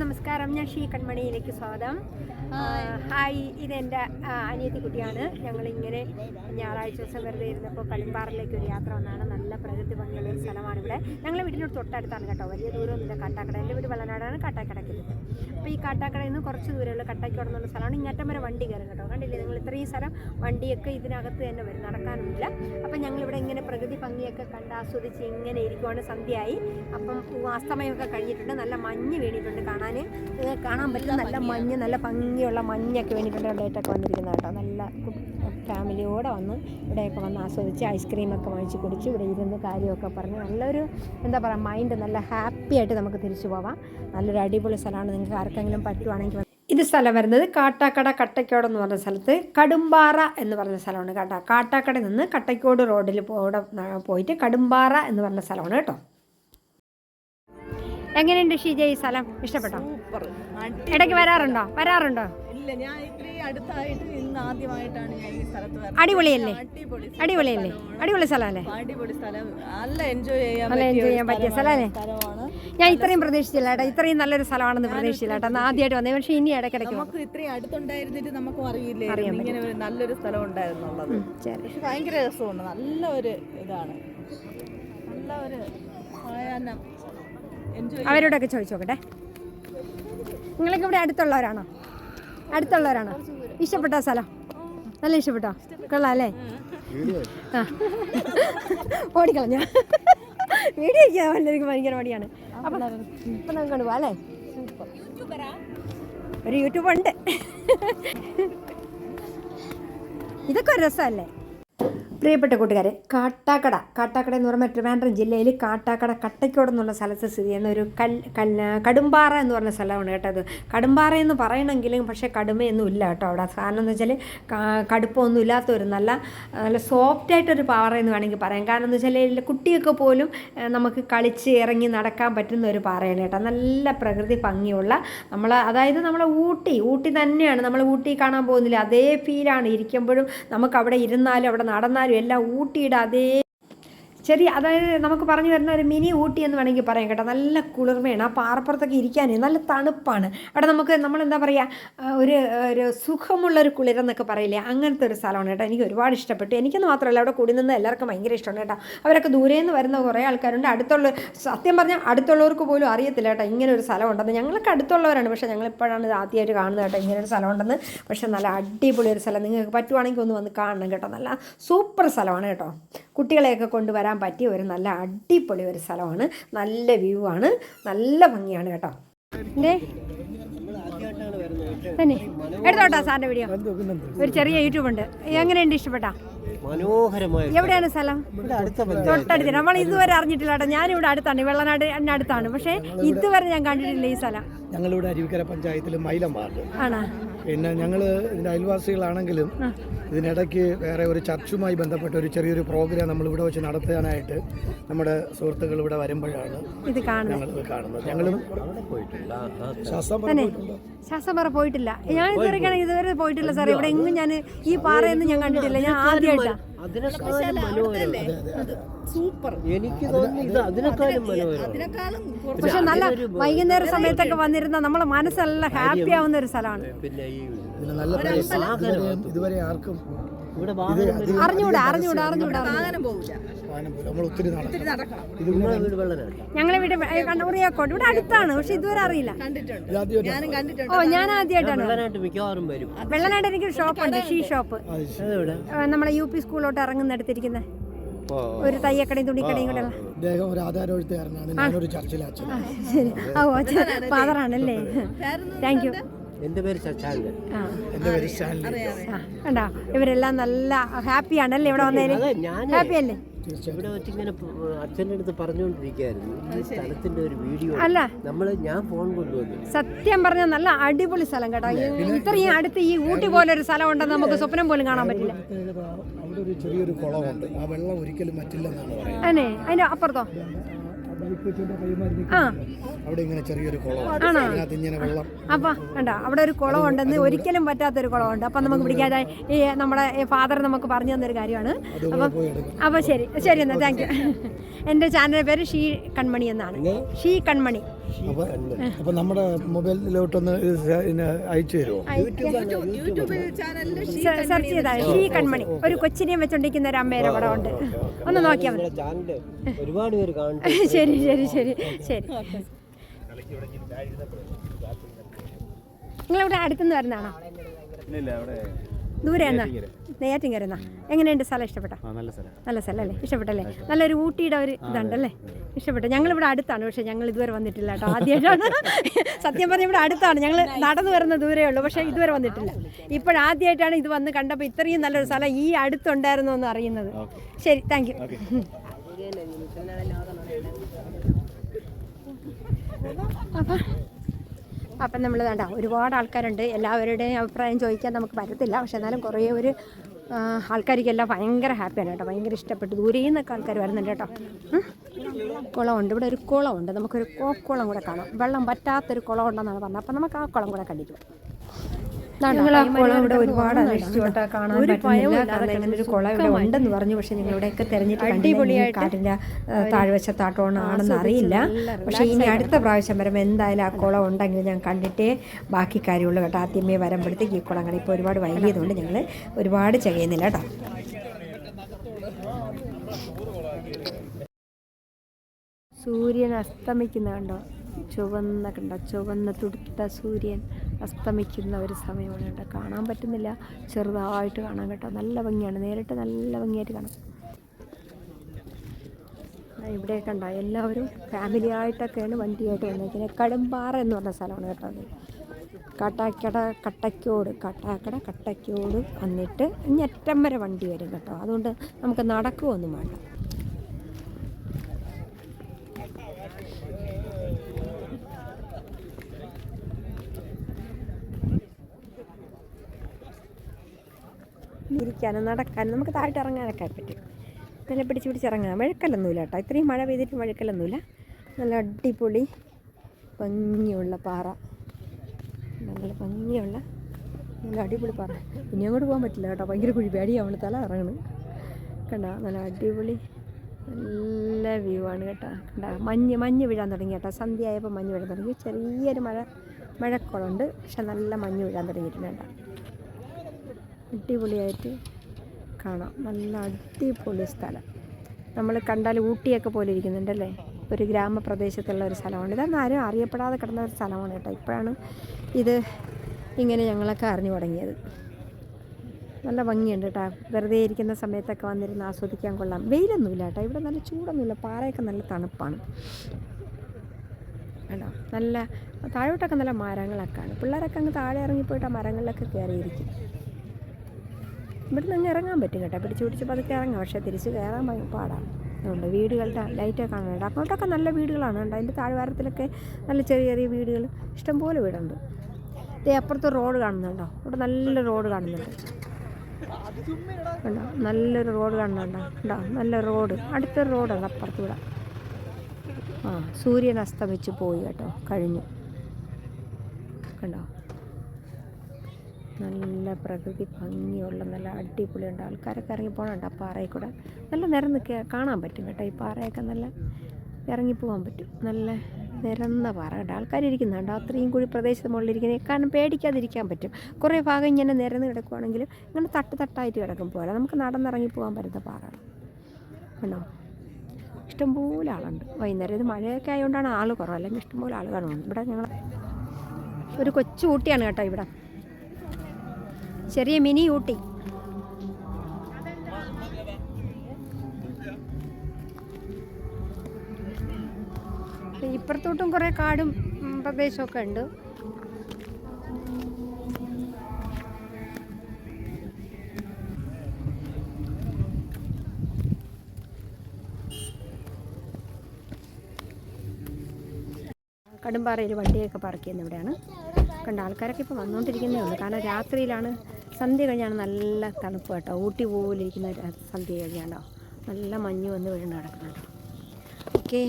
നമസ്കാരം. ഞാൻ ഷീ കൺമണിയിലേക്ക് സ്വാഗതം. ഹായ്. ഇതെന്റെ ആ, അനിയത്തി കുട്ടിയാണ് ഞങ്ങളിങ്ങനെ ഞായറാഴ്ച ദിവസം വെറുതെ ഇരുന്നപ്പോൾ കളിമ്പാറിലേക്ക് ഒരു യാത്ര വന്നാണ്. നല്ല പ്രകൃതി ഭംഗിയുള്ള ഒരു സ്ഥലമാണ് ഇവിടെ ഞങ്ങളെ വീടിനോട് തൊട്ടടുത്താണ് കേട്ടോ. വലിയ ദൂരമൊന്നുമില്ല. കാട്ടാക്കട. എന്റെ വീട് വളനാടാണ് കാട്ടാക്കടയ്ക്ക് അപ്പോൾ ഈ കാട്ടാക്കടയിൽ നിന്ന് കുറച്ച് ദൂരമുള്ള കട്ടയ്ക്കോട് എന്നുള്ള സ്ഥലമാണ്. ഇങ്ങറ്റം വരെ വണ്ടി കയറും കേട്ടോ. കണ്ടില്ലേ? നിങ്ങൾ ഇത്രയും സ്ഥലം വണ്ടിയൊക്കെ ഇതിനകത്ത് തന്നെ വരും. നടക്കാനൊന്നുമില്ല. അപ്പം ഞങ്ങളിവിടെ ഇങ്ങനെ പ്രകൃതി ഭംഗിയൊക്കെ കണ്ട് ആസ്വദിച്ച് ഇങ്ങനെ ഇരിക്കുവാണ് സന്ധ്യയായി. അപ്പം അസ്തമയമൊക്കെ കഴിഞ്ഞിട്ടുണ്ട്. നല്ല മഞ്ഞ് വീണിട്ടുണ്ട്. കാണാൻ നിങ്ങൾക്ക് കാണാൻ പറ്റും നല്ല മഞ്ഞ് നല്ല ഭംഗിയുള്ള മഞ്ഞൊക്കെ വേണ്ടിയിട്ട് ഇവിടെയായിട്ടൊക്കെ വന്നിരിക്കുന്നത് കേട്ടോ. നല്ല ഫാമിലിയോടെ വന്ന്. ഇവിടെയൊക്കെ വന്ന് ആസ്വദിച്ച് ഐസ്ക്രീമൊക്കെ വാങ്ങിച്ച് കുടിച്ച് ഇവിടെ ഇരുന്ന് കാര്യമൊക്കെ പറഞ്ഞ് നല്ലൊരു എന്താ പറയുക മൈൻഡ് നല്ല ഹാപ്പി ആയിട്ട് നമുക്ക് തിരിച്ചു പോവാം. നല്ലൊരു അടിപൊളി സ്ഥലമാണ്. നിങ്ങൾക്ക് ആർക്കെങ്കിലും പറ്റുവാണെങ്കിൽ ഇത് സ്ഥലം വരുന്നത് കാട്ടാക്കട കട്ടയ്ക്കോട് എന്ന് പറഞ്ഞ സ്ഥലത്ത് കടുംപാറ എന്ന് പറഞ്ഞ സ്ഥലമാണ് കേട്ടോ. കാട്ടാക്കട നിന്ന് കട്ടയ്ക്കോട് റോഡിൽ പോയിട്ട് കടുംപാറ എന്ന് പറഞ്ഞ സ്ഥലമാണ് കേട്ടോ. എങ്ങനെയുണ്ട് ഷീജ ഈ സ്ഥലം? ഇഷ്ടപ്പെട്ടോ? ഇടയ്ക്ക് വരാറുണ്ടോ? വരാറുണ്ടോ? ഇല്ല ഞാൻ ഇത്രയും അടുത്തായിട്ട് ഇന്ന് ആദ്യമായിട്ടാണ് ഞാൻ ഈ സ്ഥലത്ത്. അടിപൊളിയല്ലേ? അടിപൊളി അടിപൊളിയല്ലേ? അടിപൊളി സ്ഥലമല്ലേ? അടിപൊളി സ്ഥലം. നല്ല എൻജോയ് ചെയ്യാൻ നല്ല പറ്റിയ enjoy ചെയ്യാൻ പറ്റിയ സ്ഥലമല്ലേ? ഞാൻ ഇത്രയും പ്രതീക്ഷിച്ചില്ല ഏട്ടാ ഇത്രയും നല്ലൊരു സ്ഥലമാണെന്ന് പ്രതീക്ഷിച്ചില്ല ഏട്ടാ ആദ്യമായിട്ട് വന്നത് പക്ഷേ ഇനി ഇടയ്ക്കിടയ്ക്ക് നമുക്ക് ഇത്രയും അടുത്തുണ്ടായിരുന്നിട്ട് നമുക്കും അറിയില്ലേ? അറിയാൻ ഇങ്ങനെ ഒരു നല്ലൊരു സ്ഥലം ഉണ്ടായിരുന്നുള്ളത്. പക്ഷെ ഭയങ്കര രസമുണ്ട്. നല്ല ഒരു ഇതാണ്. നല്ല ഒരു അവരോടൊക്കെ ചോദിച്ചു നോക്കട്ടെ നിങ്ങളൊക്കെ ഇവിടെ അടുത്തുള്ളവരാണോ? അടുത്തുള്ളവരാണോ? ഇഷ്ടപ്പെട്ട സ്ഥലം? നല്ല ഇഷ്ടപ്പെട്ടോ? കൊള്ളാം അല്ലേ ഓടിക്കളഞ്ഞ. വീഡിയോ എനിക്ക് ഭയങ്കര മടിയാണ്. അപ്പം ഇപ്പം നമുക്ക് കൊണ്ട് പോവാം അല്ലേ? ഒരു യൂട്യൂബ് ഉണ്ട്. ഇതൊക്കെ ഒരു രസമല്ലേ? പ്രിയപ്പെട്ട കൂട്ടുകാരെ കാട്ടാക്കട. കാട്ടാക്കട എന്ന് പറയുമ്പോൾ ട്രിവാൻഡ്രം ജില്ലയിൽ കാട്ടാക്കട കട്ടയ്ക്കോട് എന്നുള്ള സ്ഥലത്ത് സ്ഥിതി ചെയ്യുന്ന ഒരു കൽ കൽ കടുമ്പാറ എന്ന് പറഞ്ഞ സ്ഥലമാണ് കേട്ടോ അത്. കടുമ്പാറ എന്ന് പറയണമെങ്കിലും പക്ഷേ കടുമയൊന്നും ഇല്ല കേട്ടോ അവിടെ. കാരണം എന്ന് വെച്ചാൽ കടുപ്പമൊന്നും ഇല്ലാത്ത ഒരു നല്ല നല്ല സോഫ്റ്റ് ആയിട്ടൊരു പാറ എന്ന് വേണമെങ്കിൽ പറയാം. കാരണം എന്ന് വെച്ചാൽ കുട്ടിയൊക്കെ പോലും നമുക്ക് കളിച്ച് ഇറങ്ങി നടക്കാൻ പറ്റുന്ന ഒരു പാറയാണ് കേട്ടോ. നല്ല പ്രകൃതി ഭംഗിയുള്ള നമ്മൾ അതായത് നമ്മളെ ഊട്ടി. ഊട്ടി തന്നെയാണ്. നമ്മൾ ഊട്ടി കാണാൻ പോകുന്നില്ല. അതേ ഫീലാണ് ഇരിക്കുമ്പോഴും നമുക്ക് അവിടെ ഇരുന്നാലും അവിടെ നടന്നാലും എല്ലാം ഊട്ടിയുടെ അതേ ചെറിയ അതായത് നമുക്ക് പറഞ്ഞു വരുന്ന ഒരു മിനി ഊട്ടി എന്ന് വേണമെങ്കിൽ പറയാം കേട്ടോ. നല്ല കുളിർമയാണ് ആ പാറപ്പുറത്തൊക്കെ ഇരിക്കാനേ നല്ല തണുപ്പാണ്. അവിടെ നമുക്ക് നമ്മൾ എന്താ പറയുക ഒരു ഒരു ഒരു സുഖമുള്ളൊരു കുളിരെന്നൊക്കെ പറയില്ലേ അങ്ങനത്തെ ഒരു സ്ഥലമാണ് കേട്ടോ. എനിക്ക് ഒരുപാട് ഇഷ്ടപ്പെട്ടു. എനിക്കെന്ന് മാത്രമല്ല അവിടെ കൂടി നിന്ന് എല്ലാവർക്കും ഭയങ്കര ഇഷ്ടമാണ് കേട്ടോ. അവരൊക്കെ ദൂരെ നിന്ന് വരുന്ന കുറേ ആൾക്കാരുണ്ട്. അടുത്തുള്ള സത്യം പറഞ്ഞാൽ അടുത്തുള്ളവർക്ക് പോലും അറിയത്തില്ല കേട്ടോ ഇങ്ങനെ ഒരു സ്ഥലം ഉണ്ടെന്ന് ഞങ്ങളൊക്കെ അടുത്തുള്ളവരാണ് പക്ഷേ ഞങ്ങളിപ്പോഴാണ് ഇത് ആദ്യമായിട്ട് കാണുന്നത് കേട്ടോ ഇങ്ങനെ ഒരു സ്ഥലം ഉണ്ടെന്ന് പക്ഷേ നല്ല അടിപൊളി ഒരു സ്ഥലം. നിങ്ങൾക്ക് പറ്റുവാണെങ്കിൽ ഒന്ന് വന്ന് കാണണം കേട്ടോ. നല്ല സൂപ്പർ സ്ഥലമാണ് കേട്ടോ. കുട്ടികളെയൊക്കെ കൊണ്ടുവരാൻ പറ്റിയ ഒരു നല്ല അടിപൊളി ഒരു സ്ഥലമാണ്. നല്ല വ്യൂ ആണ്. നല്ല ഭംഗിയാണ് കേട്ടോ. തന്നെ. എടുത്തോട്ടാ സാറിന്റെ വീഡിയോ ഒരു ചെറിയ യൂട്യൂബ് ഉണ്ട്. എങ്ങനെയുണ്ട് ഇഷ്ടപ്പെട്ടാ? മനോഹരമായ എവിടെയാണ് സ്ഥലം? തൊട്ടടുത്ത്. നമ്മൾ ഇതുവരെ അറിഞ്ഞിട്ടില്ല കേട്ടോ. ഞാനിവിടെ അടുത്താണ്. വെള്ളനാട് അടുത്താണ്. പക്ഷേ ഇതുവരെ ഞാൻ കണ്ടിട്ടില്ല ഈ സ്ഥലം. ഞങ്ങളിവിടെ അരുവിക്കര പഞ്ചായത്തിൽ മൈലം വാർഡ് ആണോ? പിന്നെ ഞങ്ങൾ ഇതിന്റെ അയൽവാസികളാണെങ്കിലും ഇതിനിടയ്ക്ക് വേറെ ഒരു ചർച്ചുമായി ബന്ധപ്പെട്ട ഒരു ചെറിയൊരു പ്രോഗ്രാം നമ്മൾ ഇവിടെ വെച്ച് നടത്താനായിട്ട് നമ്മുടെ സുഹൃത്തുക്കൾ ഇവിടെ വരുമ്പോഴാണ് ഇത് കാണുന്നത്. കാണുന്നത്. ഞങ്ങളും? ശാസ്ത്രപാറ പോയിട്ടില്ല. ഞാൻ ഇതുവരെ ഇതുവരെ പോയിട്ടില്ല സാർ ഇവിടെ എങ്ങും ഞാൻ ഈ പാറയൊന്നും ഞാൻ കണ്ടിട്ടില്ല. ഞാൻ ആദ്യമായിട്ടാണ് അതിനേക്കാളും സൂപ്പർ. എനിക്ക് തോന്നുന്നു ഇത് അതിനേക്കാളും മനോഹരം അതിനേക്കാളും പക്ഷെ നല്ല വൈകുന്നേര സമയത്തൊക്കെ വന്നിരുന്ന നമ്മളെ മനസ്സെല്ലാം ഹാപ്പി ആവുന്ന ഒരു സ്ഥലമാണ്. പിന്നെ ഈ നല്ല ഇതുവരെ ആർക്കും ഇവിടെ അറിഞ്ഞൂടാ അറിഞ്ഞൂടാ അറിഞ്ഞൂടാ. വാഹനം പോകില്ല വാഹനം പോലും നമ്മൾ ഒത്തിരി നടക്കണം. നടക്കണം. ഇത് നിങ്ങളെ വീട് വെള്ളനാണ് ഞങ്ങളെ വീട് കണ്ണൂറിയാക്കോട്ട് ഇവിടെ അടുത്താണ് പക്ഷെ ഇതുവരെ അറിയില്ല. കണ്ടിട്ടുണ്ട്. ഞാനും കണ്ടിട്ടുണ്ട്. ഓ ഞാൻ ആദ്യമായിട്ടാണ്. വെള്ളനാട് മിക്കവാറും വരും. വെള്ളനാട് എനിക്കൊരു ഷോപ്പുണ്ട് ഷീ ഷോപ്പ്. അതെവിടെ? നമ്മളെ യു പി സ്കൂളിലോട്ട് ഇറങ്ങുന്നിടത്തിരിക്കുന്ന ഒരു തയ്യക്കടയും തുണിക്കടയും കൂടെ അദ്ദേഹം ഒരു ആധാരമെഴുത്തുകാരനാണ് ഞാനൊരു ചർച്ചിലെ അച്ഛൻ ശരി. ഓ ഫാദറാണല്ലേ? Thank you. എന്റെ പേര് എന്റെ പേര് കണ്ടോ? ഇവരെല്ലാം നല്ല ഹാപ്പിയാണല്ലേ ഇവിടെ വന്നതിന് ഹാപ്പിയല്ലേ ഞാൻ ഹാപ്പി അല്ലേ ഇവിടെ വെച്ച് ഇങ്ങനെ അച്ഛന്റെ അടുത്ത് പറഞ്ഞുകൊണ്ടിരിക്കുകയായിരുന്നു. ഈ സ്ഥലത്തിന്റെ ഒരു വീഡിയോ. അല്ല. നമ്മൾ ഞാൻ ഫോൺ കൊണ്ടുവന്നു. സത്യം പറഞ്ഞാൽ നല്ല അടിപൊളി സ്ഥലം കേട്ടോ. ഇത്രയും അടുത്ത് ഈ ഊട്ടി പോലെ ഒരു സ്ഥലം ഉണ്ടെന്ന് നമുക്ക് സ്വപ്നം പോലും കാണാൻ പറ്റില്ല. അവിടെ ഒരു ചെറിയൊരു കുളമുണ്ട്. ആ വെള്ളം ഒരിക്കലും അതെ അതിന്റെ അപ്പുറത്തോ? ആണോ? അപ്പൊ കണ്ടോ? അവിടെ ഒരു കുളം ഉണ്ടെന്ന് ഒരിക്കലും പറ്റാത്തൊരു കുളമുണ്ട്. അപ്പൊ നമുക്ക് പിടിക്കാതെ ഈ നമ്മുടെ ഫാദർ നമുക്ക് പറഞ്ഞു തന്നൊരു കാര്യമാണ്. അപ്പൊ അപ്പൊ ശരി ശരി എന്നാ താങ്ക് യു എന്റെ ചാനലിന്റെ പേര് ഷീ കൺമണി എന്നാണ്. ഷീ കൺമണി. അപ്പോൾ അപ്പോൾ നമ്മുടെ മൊബൈലിലോട്ടൊന്ന് അയച്ചു തരുമോ യൂട്യൂബ് ചാനലിൽ സെർച്ച് ചെയ്താൽ ഷീ കൺമണി ഒരു കൊച്ചിനെയും വെച്ചോണ്ടിരിക്കുന്ന ഒരു അമ്മയുടെ പടം ഉണ്ട് ഒന്ന് നോക്കിയാൽ മതി. ഒരുപാട് പേര് കാണും ശരി ശരി ശരി ശരി. നിങ്ങളിവിടെ അടുത്തുനിന്ന് വരുന്നതാണോ? ദൂരെ എന്നാ നെയ്യാറ്റിങ്കര എന്നാ എങ്ങനെയുണ്ട് സ്ഥലം? ഇഷ്ടപ്പെട്ടാ? നല്ല സ്ഥലം. നല്ല സ്ഥലം അല്ലേ? ഇഷ്ടപ്പെട്ടല്ലേ? നല്ലൊരു ഊട്ടിയുടെ ഒരു ഇതുണ്ടല്ലേ ഇഷ്ടപ്പെട്ടു. ഞങ്ങളിവിടെ അടുത്താണ് പക്ഷേ ഞങ്ങൾ ഇതുവരെ വന്നിട്ടില്ല കേട്ടോ. ആദ്യമായിട്ടാണ്. സത്യം പറഞ്ഞ ഇവിടെ അടുത്താണ്. ഞങ്ങൾ നടന്നു വരുന്ന ദൂരേ ഉള്ളൂ പക്ഷേ ഇതുവരെ വന്നിട്ടില്ല. ഇപ്പോഴാദ്യമായിട്ടാണ് ഇത് വന്ന് കണ്ടപ്പോൾ ഇത്രയും നല്ലൊരു സ്ഥലം ഈ അടുത്തുണ്ടായിരുന്നു എന്ന് അറിയുന്നത്. ശരി താങ്ക് യു അപ്പം. അപ്പം നമ്മൾ വേണ്ട ഒരുപാട് ആൾക്കാരുണ്ട്. എല്ലാവരുടെയും അഭിപ്രായം ചോദിക്കാൻ നമുക്ക് പറ്റത്തില്ല. പക്ഷെ എന്നാലും കുറേ ഒരു ആൾക്കാർക്കെല്ലാം ഭയങ്കര ഹാപ്പിയാണ് കേട്ടോ. ഭയങ്കര ഇഷ്ടപ്പെട്ടു. ദൂരെ നിന്നൊക്കെ ആൾക്കാർ വരുന്നുണ്ട് കേട്ടോ. കുളമുണ്ട്. ഇവിടെ ഒരു കുളമുണ്ട്. നമുക്കൊരു കോക്കുളം കൂടെ കാണാം. വെള്ളം പറ്റാത്തൊരു കുളം ഉണ്ടെന്നാണ് പറഞ്ഞത്. അപ്പം നമുക്ക് ആ കുളം കൂടെ കണ്ടിട്ട് ഞങ്ങൾ ആ കുളം ഇവിടെ ഒരുപാട് അന്വേഷിച്ചു കാണാൻ പറ്റുന്നില്ല. കാരണം ഇങ്ങനെ ഒരു കുളം ഇവിടെ ഉണ്ടെന്ന് പറഞ്ഞു. പക്ഷെ ഞങ്ങൾ തിരഞ്ഞിട്ട് അടിപൊളിയായിട്ട് കാട്ടിന്റെ താഴ്വശത്താട്ടോണാണെന്ന് അറിയില്ല. പക്ഷേ ഇനി അടുത്ത പ്രാവശ്യം വരുമ്പോൾ എന്തായാലും ആ കുളം ഉണ്ടെങ്കിൽ ഞാൻ കണ്ടിട്ടേ ബാക്കി കാര്യമുള്ളൂ കേട്ടോ. ആദ്യമേ വരുമ്പോഴത്തേക്ക് ഈ കുളം ഇപ്പോൾ ഒരുപാട് വൈകിയതുകൊണ്ട് ഞങ്ങൾ ഒരുപാട് ചെയ്യുന്നില്ല കേട്ടോ. സൂര്യൻ അസ്തമിക്കുന്ന കണ്ടോ? ചുവന്ന കണ്ടോ? ചുവന്ന തുടുത്ത സൂര്യൻ. അസ്തമിക്കുന്ന ഒരു സമയമാണ് കേട്ടോ. കാണാൻ പറ്റുന്നില്ല. ചെറുതായിട്ട് കാണാം കേട്ടോ. നല്ല ഭംഗിയാണ്. നേരിട്ട് നല്ല ഭംഗിയായിട്ട് കാണാം. ഇവിടെ കണ്ടോ എല്ലാവരും ഫാമിലി ആയിട്ടൊക്കെയാണ് വണ്ടിയായിട്ട് വന്നിരിക്കുന്നത് കടുംപാറ എന്ന് പറഞ്ഞ സ്ഥലമാണ് കേട്ടോ കാട്ടാക്കട കട്ടയ്ക്കോട്. കട്ടാക്കട കട്ടയ്ക്കോട്. വന്നിട്ട് ഇഞ്ഞറ്റം വരെ വണ്ടി വരും കേട്ടോ. അതുകൊണ്ട് നമുക്ക് നടക്കുകയൊന്നും വേണ്ട. ഇരിക്കാനും നടക്കാനും നമുക്ക് താഴോട്ട് ഇറങ്ങാനൊക്കെ പറ്റും. നല്ല പിടിച്ച് പിടിച്ചിറങ്ങാം മഴക്കല്ലൊന്നുമില്ല കേട്ടോ. ഇത്രയും മഴ പെയ്തിട്ട് വഴുക്കലൊന്നുമില്ല. നല്ല അടിപൊളി ഭംഗിയുള്ള പാറ. നല്ല ഭംഗിയുള്ള നല്ല അടിപൊളി പാറ. ഇനി അങ്ങോട്ട് പോകാൻ പറ്റില്ല കേട്ടോ. ഭയങ്കര കുഴി പേടിയാവണം തല ഇറങ്ങണം കണ്ട? നല്ല അടിപൊളി നല്ല വ്യൂ ആണ് കേട്ടോ. കണ്ട? മഞ്ഞ് മഞ്ഞ് വീഴാൻ തുടങ്ങി കേട്ടോ. സന്ധ്യ ആയപ്പോൾ മഞ്ഞ് വീഴാൻ തുടങ്ങി. ചെറിയൊരു മഴ മഴക്കുളമുണ്ട് പക്ഷെ നല്ല മഞ്ഞ് വീഴാൻ തുടങ്ങിയിട്ടുണ്ട് കേട്ടോ. അടിപൊളിയായിട്ട് കാണാം. നല്ല അടിപൊളി സ്ഥലം. നമ്മൾ കണ്ടാൽ ഊട്ടിയൊക്കെ പോലെ ഇരിക്കുന്നുണ്ടല്ലേ? ഒരു ഗ്രാമപ്രദേശത്തുള്ള ഒരു സ്ഥലമാണ്. ഇതൊന്നും ആരും അറിയപ്പെടാതെ കിടന്ന ഒരു സ്ഥലമാണ് കേട്ടോ. ഇപ്പോഴാണ് ഇത് ഇങ്ങനെ ഞങ്ങളൊക്കെ അറിഞ്ഞു തുടങ്ങിയത്. നല്ല ഭംഗിയുണ്ട് കേട്ടോ. വെറുതെ ഇരിക്കുന്ന സമയത്തൊക്കെ വന്നിരുന്ന് ആസ്വദിക്കാൻ കൊള്ളാം. വെയിലൊന്നുമില്ല കേട്ടോ. ഇവിടെ നല്ല ചൂടൊന്നുമില്ല. പാറയൊക്കെ നല്ല തണുപ്പാണ്. കേട്ടോ. നല്ല താഴോട്ടൊക്കെ നല്ല മരങ്ങളൊക്കെയാണ്. പിള്ളേരൊക്കെ അങ്ങ് താഴെ ഇറങ്ങിപ്പോയിട്ട് ആ മരങ്ങളിലൊക്കെ കയറിയിരിക്കും. ഇവിടുന്ന് അങ്ങ് ഇറങ്ങാൻ പറ്റും കേട്ടോ. പിടിച്ച് പിടിച്ച് പതുക്കെ ഇറങ്ങാം. പക്ഷേ തിരിച്ച് കയറാൻ ഭയങ്കര പാടാണ്. അതുകൊണ്ട് വീടുകളുടെ ലൈറ്റൊക്കെ കാണുന്നുണ്ട് അങ്ങോട്ടൊക്കെ നല്ല വീടുകളാണ് ഉണ്ട് അതിന്റെ താഴ്വാരത്തിലൊക്കെ നല്ല ചെറിയ ചെറിയ വീടുകൾ. ഇഷ്ടംപോലെ വീടുണ്ട്. ഇതേ അപ്പുറത്ത് റോഡ് കാണുന്നുണ്ടോ ഇവിടെ നല്ല റോഡ് കാണുന്നുണ്ട്. ഉണ്ടോ നല്ലൊരു റോഡ് കാണുന്നുണ്ടോ ഉണ്ടോ നല്ല റോഡ് അടുത്തൊരു റോഡാണ് അപ്പുറത്തൂടെ ആ സൂര്യൻ അസ്തമിച്ച് പോയി കേട്ടോ. കഴിഞ്ഞു. കണ്ടോ? നല്ല പ്രകൃതി ഭംഗിയുള്ള നല്ല അടിപൊളിയുണ്ട്. ആൾക്കാരൊക്കെ ഇറങ്ങി പോകണുണ്ട് ആ പാറയിൽ കൂടെ. നല്ല നിരന്ന് കാണാൻ പറ്റും കേട്ടോ. ഈ പാറയൊക്കെ നല്ല ഇറങ്ങിപ്പോകാൻ പറ്റും. നല്ല നിരന്ന പാറ കേട്ടോ. ആൾക്കാരിരിക്കുന്നുണ്ട്. അത്രയും കൂടി പ്രദേശത്ത് മുകളിലിരിക്കുന്നത് കാരണം പേടിക്കാതിരിക്കാൻ പറ്റും. കുറേ ഭാഗം ഇങ്ങനെ നിരന്ന് കിടക്കുവാണെങ്കിലും ഇങ്ങനെ തട്ട് തട്ടായിട്ട് കിടക്കും പോലെ. നമുക്ക് നടന്നിറങ്ങി പോകാൻ പറ്റുന്ന പാറകൾ കണ്ടോ? ഇഷ്ടംപോലെ ആളുണ്ട്. വൈകുന്നേരം ഇത് മഴയൊക്കെ ആയതുകൊണ്ടാണ് ആൾ കുറവ്. അല്ലെങ്കിൽ ഇഷ്ടംപോലെ ആൾ കാണുന്നുണ്ട്. ഇവിടെ ഞങ്ങൾ ഒരു കൊച്ചു ഊട്ടിയാണ് കേട്ടോ ഇവിടെ. ചെറിയ മിനി ഊട്ടി. ഇപ്പുറത്തോട്ടും കുറേ കാടും പ്രദേശമൊക്കെ ഉണ്ട്. കടുംപാറയിൽ വണ്ടിയൊക്കെ പാർക്ക് ചെയ്യുന്ന ഇവിടെയാണ്. കണ്ട ആൾക്കാരൊക്കെ ഇപ്പോൾ വന്നുകൊണ്ടിരിക്കുന്നേ ഉള്ളൂ. കാരണം രാത്രിയിലാണ് സന്ധ്യ കഴിഞ്ഞാണ് നല്ല തണുപ്പ് കേട്ടോ. ഊട്ടി പോലെ ഇരിക്കുന്ന രാ- സന്ധ്യ കഴിഞ്ഞാണ്ടോ നല്ല മഞ്ഞ് വന്ന് വീഴുന്ന കിടക്കുന്നുണ്ട് ഓക്കേ.